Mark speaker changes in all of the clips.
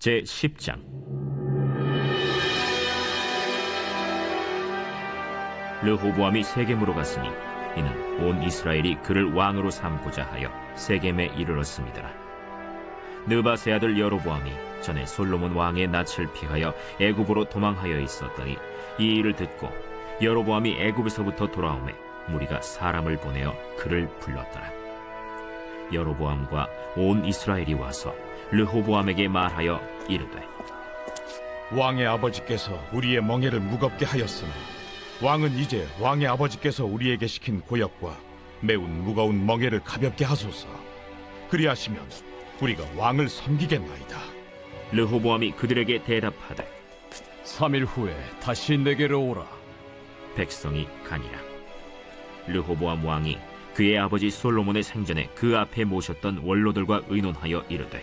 Speaker 1: 제 10장 르호보암이 세겜으로 갔으니 이는 온 이스라엘이 그를 왕으로 삼고자 하여 세겜에 이르렀습니다. 느바세 아들 여로보암이 전에 솔로몬 왕의 낯을 피하여 애굽으로 도망하여 있었더니 이 일을 듣고 여로보암이 애굽에서부터 돌아오매 무리가 사람을 보내어 그를 불렀더라. 여로보암과 온 이스라엘이 와서 르호보암에게 말하여 이르되
Speaker 2: 왕의 아버지께서 우리의 멍에를 무겁게 하였으나 왕은 이제 왕의 아버지께서 우리에게 시킨 고역과 매운 무거운 멍에를 가볍게 하소서. 그리하시면 우리가 왕을 섬기겠나이다.
Speaker 1: 르호보암이 그들에게 대답하되
Speaker 3: 3일 후에 다시 내게로 오라.
Speaker 1: 백성이 가니라 르호보암 왕이 그의 아버지 솔로몬의 생전에 그 앞에 모셨던 원로들과 의논하여 이르되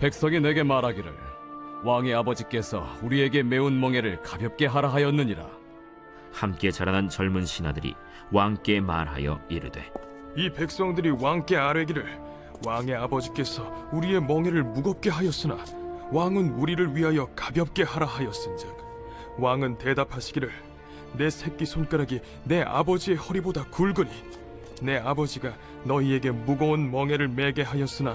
Speaker 3: 백성이 내게 말하기를 왕의 아버지께서 우리에게 매운 멍에를 가볍게 하라 하였느니라.
Speaker 1: 함께 자라난 젊은 신하들이 왕께 말하여 이르되
Speaker 4: 이 백성들이 왕께 아뢰기를 왕의 아버지께서 우리의 멍에를 무겁게 하였으나 왕은 우리를 위하여 가볍게 하라 하였은즉 왕은 대답하시기를 내 새끼 손가락이 내 아버지의 허리보다 굵으니 내 아버지가 너희에게 무거운 멍에를 매게 하였으나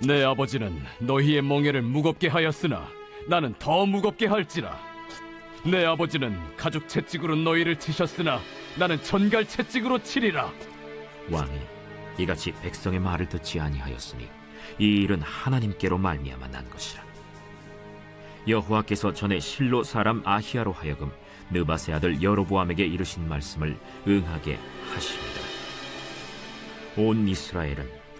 Speaker 3: 내 아버지는 너희의 멍에를 무겁게 하였으나 나는 더 무겁게 할지라. 내 아버지는 가죽 채찍으로 너희를 치셨으나 나는 전갈 채찍으로 치리라.
Speaker 1: 왕이 이같이 백성의 말을 듣지 아니하였으니 이 일은 하나님께로 말미암아 난 것이라 여호와께서 전에 실로 사람 아히야로 하여금 느바세 아들 여로보암에게 이르신 말씀을 응하게 하십니다 온 이스라엘은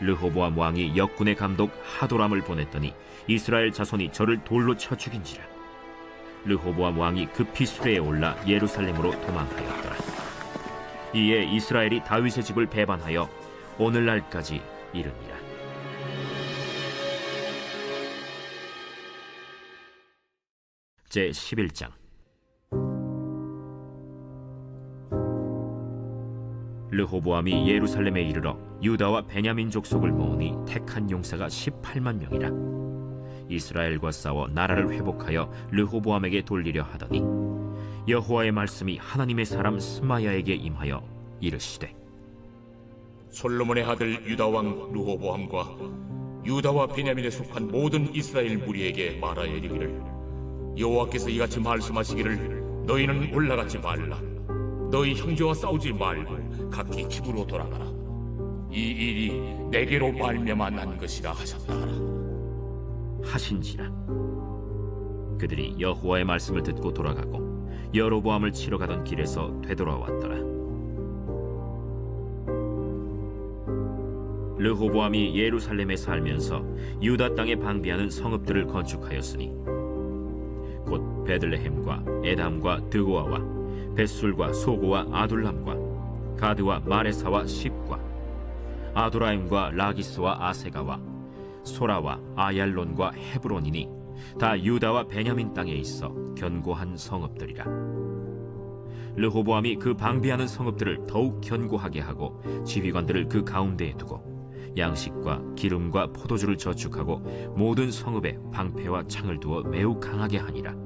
Speaker 1: 르호보암 왕이 역군의 감독 하도람을 보냈더니 이스라엘 자손이 저를 돌로 쳐 죽인지라. 르호보암 왕이 급히 수레에 올라 예루살렘으로 도망하였더라. 이에 이스라엘이 다윗의 집을 배반하여 오늘날까지 이르니라. 제 11장 르호보암이 예루살렘에 이르러 유다와 베냐민 족속을 모으니 택한 용사가 18만 명이라. 이스라엘과 싸워 나라를 회복하여 르호보암에게 돌리려 하더니 여호와의 말씀이 하나님의 사람 스마야에게 임하여 이르시되
Speaker 5: 솔로몬의 아들 유다 왕 르호보암과 유다와 베냐민에 속한 모든 이스라엘 무리에게 말하여 이르기를 여호와께서 이같이 말씀하시기를 너희는 올라가지 말라 너희 형제와 싸우지 말고 각기 집으로 돌아가라. 이 일이 내게로 말미암아 난 것이라 하셨다 하라.
Speaker 1: 하신지라. 그들이 여호와의 말씀을 듣고 돌아가고 여로보암을 치러 가던 길에서 되돌아왔더라. 르호보암이 예루살렘에 살면서 유다 땅에 방비하는 성읍들을 건축하였으니 곧 베들레헴과 에담과 드고아와 벳술과 소고와 아둘람과 가드와 마레사와 십과 아도라임과 라기스와 아세가와 소라와 아얄론과 헤브론이니 다 유다와 베냐민 땅에 있어 견고한 성읍들이라. 르호보암이 그 방비하는 성읍들을 더욱 견고하게 하고 지휘관들을 그 가운데에 두고 양식과 기름과 포도주를 저축하고 모든 성읍에 방패와 창을 두어 매우 강하게 하니라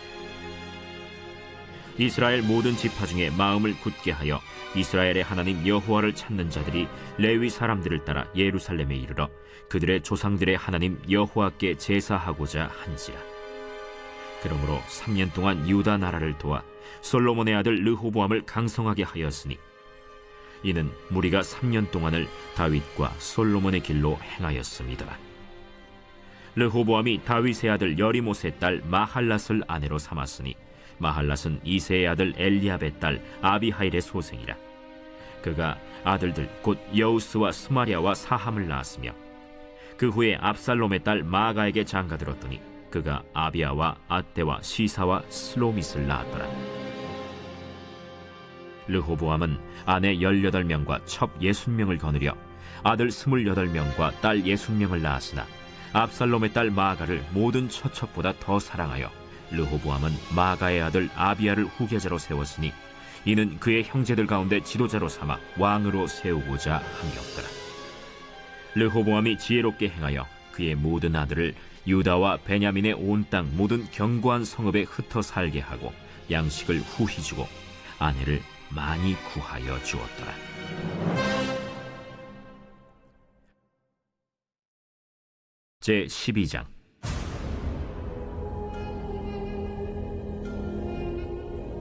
Speaker 1: 이스라엘 모든 지파 중에 마음을 굳게 하여 이스라엘의 하나님 여호와를 찾는 자들이 레위 사람들을 따라 예루살렘에 이르러 그들의 조상들의 하나님 여호와께 제사하고자 한지라. 그러므로 3년 동안 유다 나라를 도와 솔로몬의 아들 르호보암을 강성하게 하였으니 이는 무리가 3년 동안을 다윗과 솔로몬의 길로 행하였습니다. 르호보암이 다윗의 아들 여리못의 딸 마할랏을 아내로 삼았으니 마할랏은 이세의 아들 엘리압의 딸 아비하일의 소생이라. 그가 아들들 곧 여우스와 스마리아와 사함을 낳았으며 그 후에 압살롬의 딸 마가에게 장가들었더니 그가 아비아와 아떼와 시사와 슬로밋을 낳았더라. 르호보암은 아내 18명과 첩 60명을 거느려 아들 28명과 딸 60명을 낳았으나 압살롬의 딸 마가를 모든 처첩보다 더 사랑하여 르호보암은 마가의 아들 아비아를 후계자로 세웠으니 이는 그의 형제들 가운데 지도자로 삼아 왕으로 세우고자 함이었더라. 르호보암이 지혜롭게 행하여 그의 모든 아들을 유다와 베냐민의 온 땅 모든 견고한 성읍에 흩어 살게 하고 양식을 후히 주고 아내를 많이 구하여 주었더라. 제 12장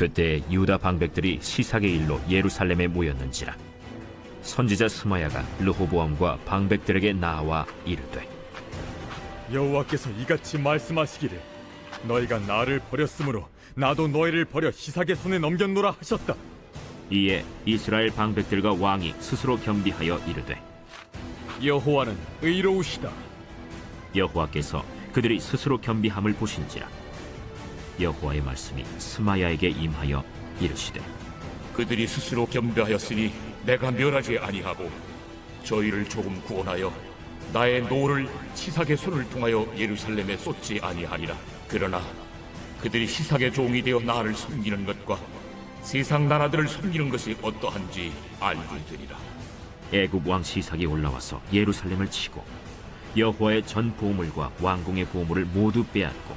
Speaker 1: 그때 유다 방백들이 시삭의 일로 예루살렘에 모였는지라 선지자 스마야가 르호보암과 방백들에게 나와 이르되
Speaker 6: 여호와께서 이같이 말씀하시기를 너희가 나를 버렸으므로 나도 너희를 버려 시삭의 손에 넘겼노라 하셨다.
Speaker 1: 이에 이스라엘 방백들과 왕이 스스로 겸비하여 이르되
Speaker 3: 여호와는 의로우시다.
Speaker 1: 여호와께서 그들이 스스로 겸비함을 보신지라 여호와의 말씀이 스마야에게 임하여 이르시되
Speaker 5: 그들이 스스로 겸비하였으니 내가 멸하지 아니하고 저희를 조금 구원하여 나의 노를 시삭의 손을 통하여 예루살렘에 쏟지 아니하리라. 그러나 그들이 시삭의 종이 되어 나를 섬기는 것과 세상 나라들을 섬기는 것이 어떠한지 알게 되리라.
Speaker 1: 애굽 왕 시삭이 올라와서 예루살렘을 치고 여호와의 전 보물과 왕궁의 보물을 모두 빼앗고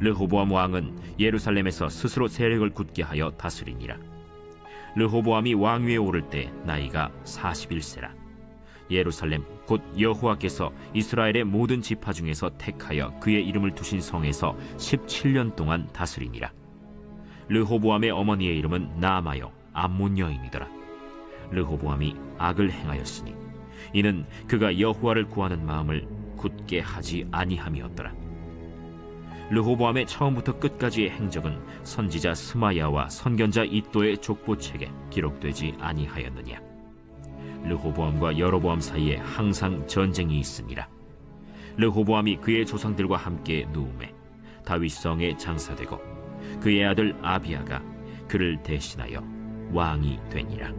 Speaker 1: 르호보암 왕은 예루살렘에서 스스로 세력을 굳게 하여 다스리니라. 르호보암이 왕위에 오를 때 나이가 41세라. 예루살렘 곧 여호와께서 이스라엘의 모든 지파 중에서 택하여 그의 이름을 두신 성에서 17년 동안 다스리니라. 르호보암의 어머니의 이름은 나마요 암몬 여인이더라. 르호보암이 악을 행하였으니 이는 그가 여호와를 구하는 마음을 굳게 하지 아니함이었더라. 르호보암의 처음부터 끝까지의 행적은 선지자 스마야와 선견자 이또의 족보책에 기록되지 아니하였느냐. 르호보암과 여로보암 사이에 항상 전쟁이 있으니라. 르호보암이 그의 조상들과 함께 누움에 다윗성에 장사되고 그의 아들 아비아가 그를 대신하여 왕이 되니라